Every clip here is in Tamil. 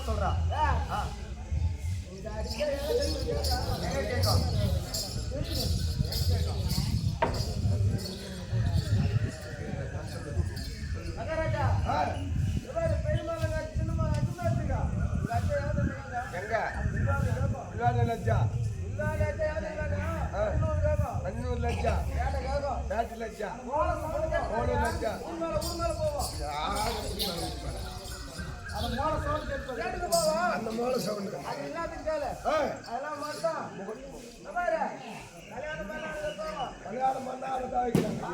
அவர் சொல்றா. மகாராஜா பெருமாள் சின்னமா எங்க? இல்லாத லட்சா அஞ்சூறு லட்சம் பேட்டு லட்சம் மூணு லட்சம் அந்த மோல சவுண்ட் அது எல்லாத்துக்கும் கேளு. அதெல்லாம் மாட்டோம் கல்யாணம் பண்ணா அதுதான் வைக்கிறாங்க.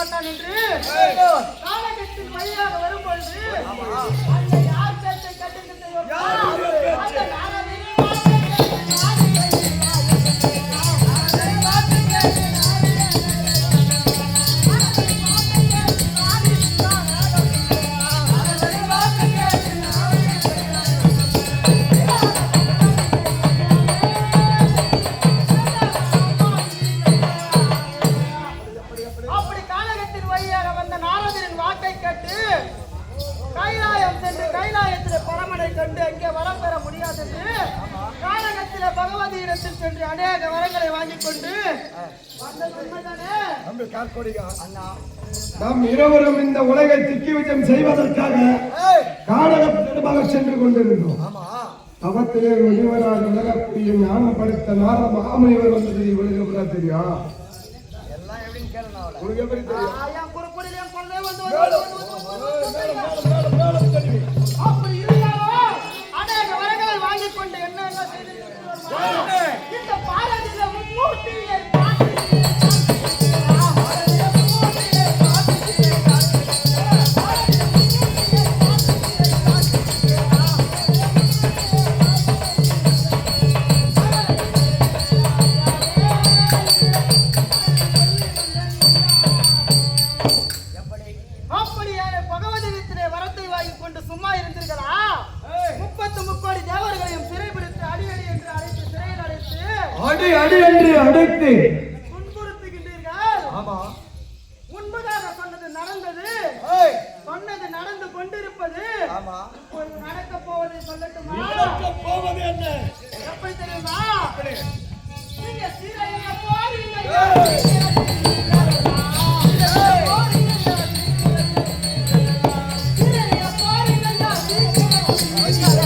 மாட்டான் என்று காலகட்டத்தின் வழியாக வரும்பொழுது வரம் பெற முடியாது என்று காலகத்தில பகவதியிடத்தில் சென்று அநேக வரங்களை வாங்கிக் கொண்டு அண்ணா. நாம் இருவரும் இந்த உலகை திக்கிவிஜம் செய்வதற்காக காடகமாக சென்று கொண்டிருந்தோம். தவத்திலே முனிவரால் உலகக்கூடிய ஞானப்படுத்த படைத்த நார மகாமுனிவர் வந்தது இவனுக்கு எப்படா தெரியும்? உனக்கு எப்படி தெரியும்? இந்த பாரதியில மும்மூர்த்தியை அது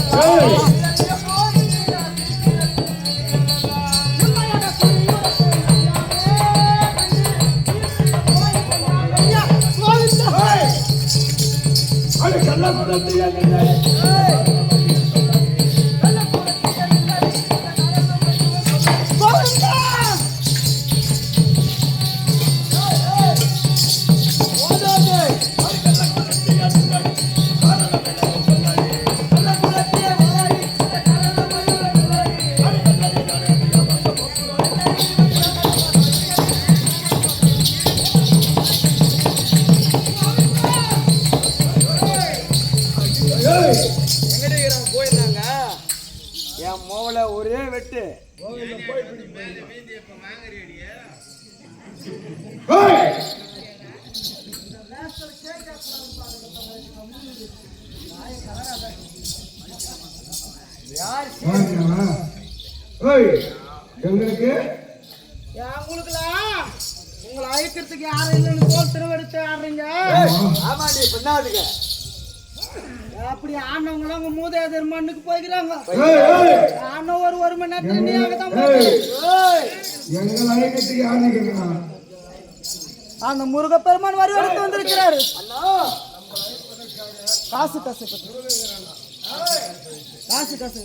எங்கடி இருக்கிறாங்க போயிருந்தாங்க என் மோவல ஒரே வெட்டு. எங்களுக்கு? உங்களுக்குலாம் உங்களை அழைக்கிறதுக்கு யாரும் இல்லைன்னு போல் திருவெடுத்து ஆடுறீங்க. ஆமாண்டி பின்னாதுங்க அப்படி ஆனவங்களும் உங்க மூதாதையர் மண்ணுக்கு போய்க்கிறாங்க. ஆன ஒரு ஒரு மணி நேரத்துல நீ யார் நிக்கிறா அந்த முருகப்பெருமான் வரி எடுத்து வந்திருக்கிறாரு. காசு காசு கட்டு. காசு காசு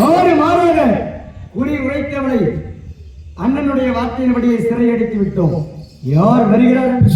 சோறு மாறாத குறி உரைத்தவனை அண்ணனுடைய வார்த்தையின்படியே சிறையடித்து விட்டோம். யார் வருகிறார் என்று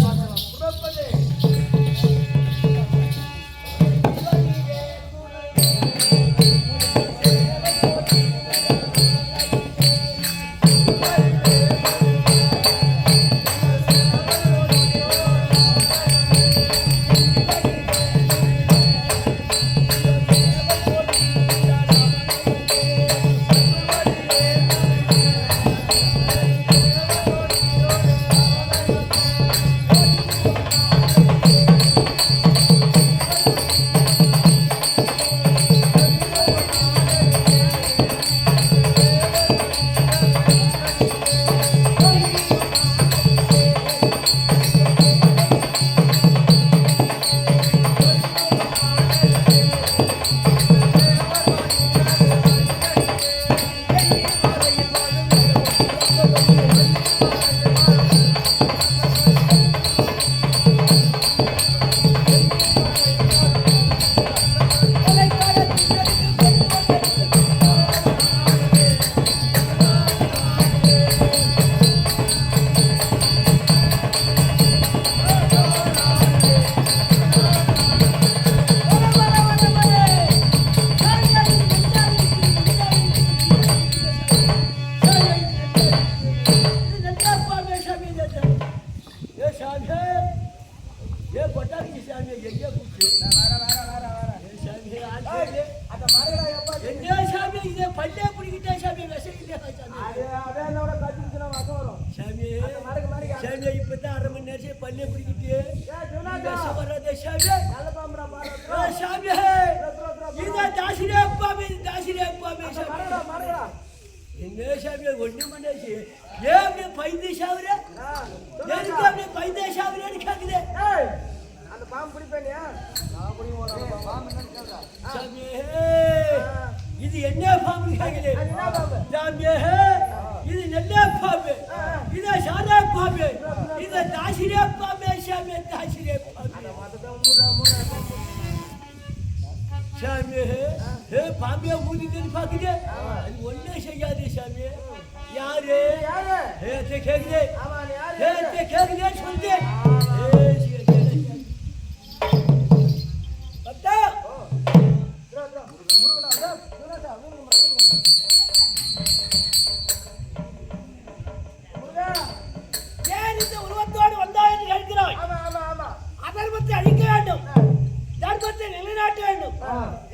தர்மத்தை நிலைநாட்ட வேண்டும்.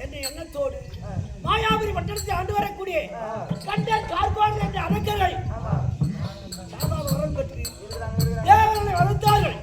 என்ற எண்ணத்தோடு மாயாபுரி பட்டணத்தை ஆண்டு வரக்கூடிய கண்டன் கார்பாடு என்ற அரக்கர்கள் சாபா வரம் பெற்று தேவர்களை வளர்த்தார்கள்.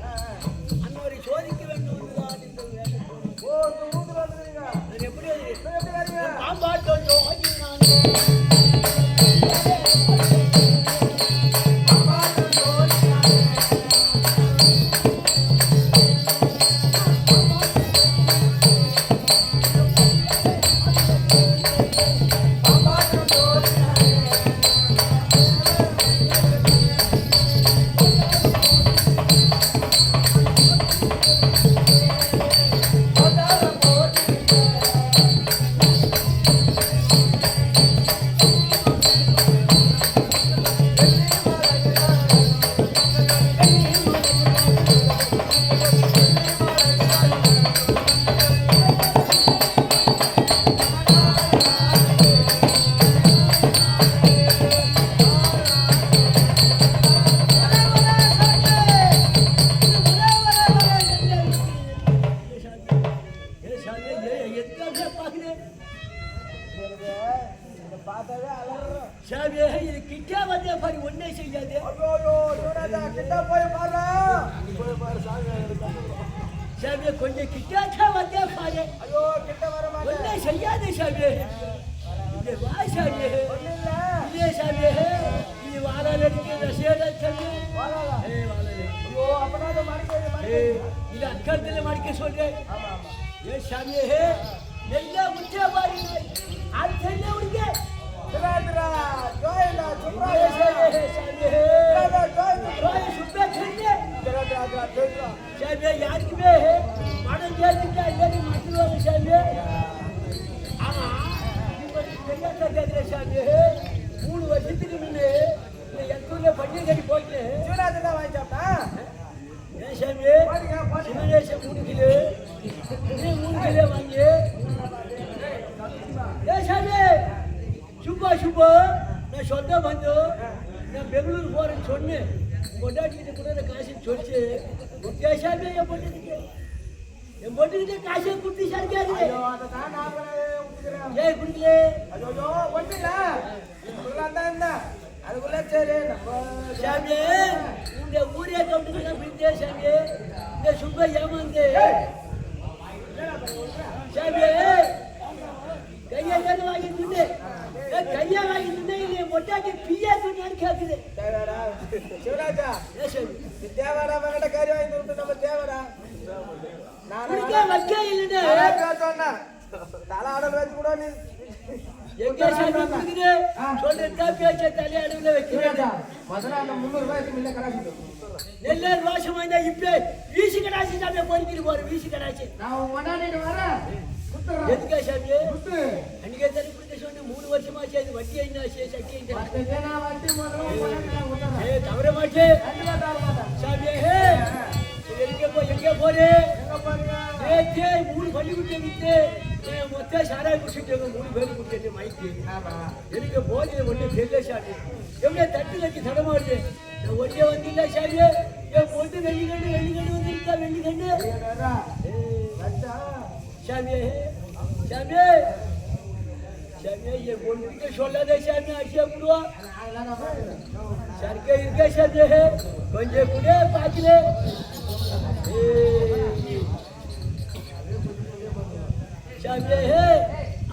சாமி, கொஞ்சம் கிட்டாச்சா வந்தே பாரு ஐயோ கிட்ட வர மாட்டேன் ஒண்ணே செய்யாது சாமி இது வா சாமி ஒண்ணு இல்ல இல்லையே சாமி இது வாழால இருக்கு ரசிகடா சாமி வாடாதா ஏய் வாழால ஐயோ அப்பனா அதை மறைக்க மறைக்க ஏய் இது அக்கறத்துல மடிக்க சொல்றேன் ஆமா ஆமா ஏ சாமி நல்லா முச்சா பாருங்க அது செல்ல உடுங்க திராதிரா ஜோயலா சுப்ராய ஏ சாமி சாமி திராதா ஜோயலா ராய் சுப்பே செல்ல திராதா திராதா விஷயமே யாருக்குமே மனம் கேட்டுட்டா சரி மற்றொரு விஷயமே ஆனா தெரியாத கேட்கிற சாமி மூணு வருஷத்துக்கு முன்னே எத்தூர்ல பண்டிகை கட்டி போயிட்டு சூடாதெல்லாம் வாங்கி சாப்பிட்டா ஏன் சாமி சிவநேசம் மூணு கிலோ மூணு கிலோ வாங்கி ஏன் சாமி சும்மா சும்மா நான் சொந்த வந்து நான் பெங்களூர் போறேன்னு சொன்னேன் கொண்டாடிக்கிட்ட கூட அந்த காசு சொல்லிச்சு வித்தியாசமே என் பொண்ணுக்கிட்ட என் பொண்ணுக்கிட்ட காசை குட்டி சரிக்காது நான். ஏன் குடிக்கல ஐயோ. இப்படிலாம் தான் இருந்தேன். அதுக்குள்ள சரி நம்ம சாமி இந்த ஊரே கவுண்டுக்கு பிடிச்சே சாமி. இந்த சுப்ப ஏமாந்து. சாமி கையை வாங்கி கையை வாங்கி தின்னு இல்லை மொட்டாக்கி பியா துணியான்னு கேட்குது தேவைடா சிவராஜா இது தேவைடா மகட்ட கறி வாங்கி கொடுத்து நம்ம தேவைடா நான் வைக்க இல்லைன்னு சொன்னேன் தலை ஆடல் வச்சு கூட நீ எங்க சாமி குடிக்குது சொல்றதா பேச்ச தலையாடுல வைக்கிறேன் முதல்ல அந்த முந்நூறு ரூபாய்க்கு முன்ன கடாச்சு நெல்ல ரோஷம் வாய்ந்தா இப்ப வீசி கடாச்சி சாமி பொறுக்கிட்டு போற வீசி கடாச்சி நான் உன் கொண்டாடிட்டு வரேன் எதுக்கா சாமி தவற மாட்டே கண்டிப்பா தர மாட்டேன் சாமியே ஹே எங்க போ எங்க போறே எங்க பாருங்க நேத்தே மூணு பள்ளி குட்டி விட்டு மொத்த சாராய குடிச்சிட்டு மூணு பேர் குடிச்சிட்டு மைக்கு ஆமா எனக்கு போதையில ஒண்ணு தெரியல சாமி எவ்வளோ தட்டு கட்டி தடமாடுது நான் ஒன்றே வந்தில்ல சாமி என் பொண்ணு வெள்ளி கண்டு வெள்ளி கண்டு வந்திருக்கா வெள்ளி கண்டு ஏடா வச்சா சாமியே சாமியே ಶರ್ಕೆ ಇರ್ಗೇಶದೆ ಗೊಂಜೆ ಕುಡೆ ಪಾಕಿಲೆ ಶಾಮೆ ಹೇ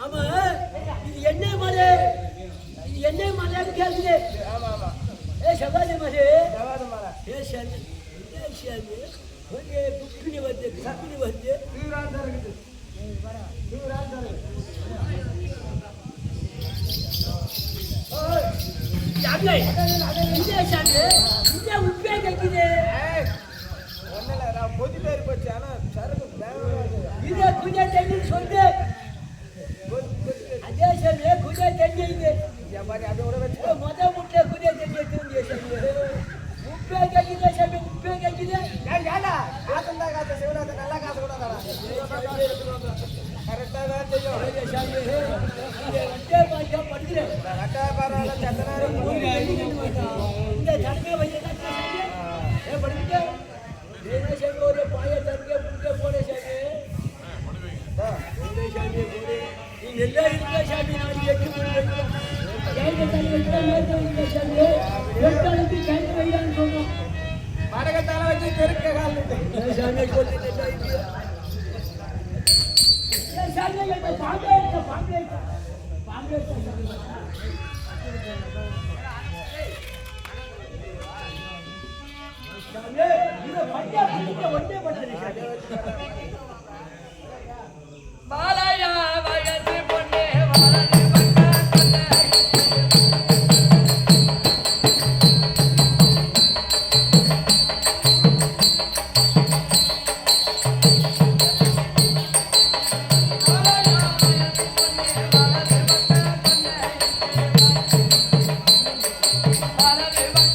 ಅಮ್ಮ ಇದು ಎಣ್ಣೆ ಮಲೆ ಇದು ಎಣ್ಣೆ ಮಲೆ ಅಂತ ಕೇಳ್ತಿದೆ ಏ ಶಬಾನೆ ಮಲೆ ಏ ಶಾಮೆ ಶಾಮೆ ಹೊಂಗೆ ಕುಕ್ಕಿನಿ ಬಂದೆ ಕುಕ್ಕಿನಿ ಬಂದೆ ತೀವ್ರ ಅಂತ ತೀವ್ರ ಅಂತ 下面，现在下面。ஏன் சாமி கொல்லிட்டு சாமி ஏன் எங்கயா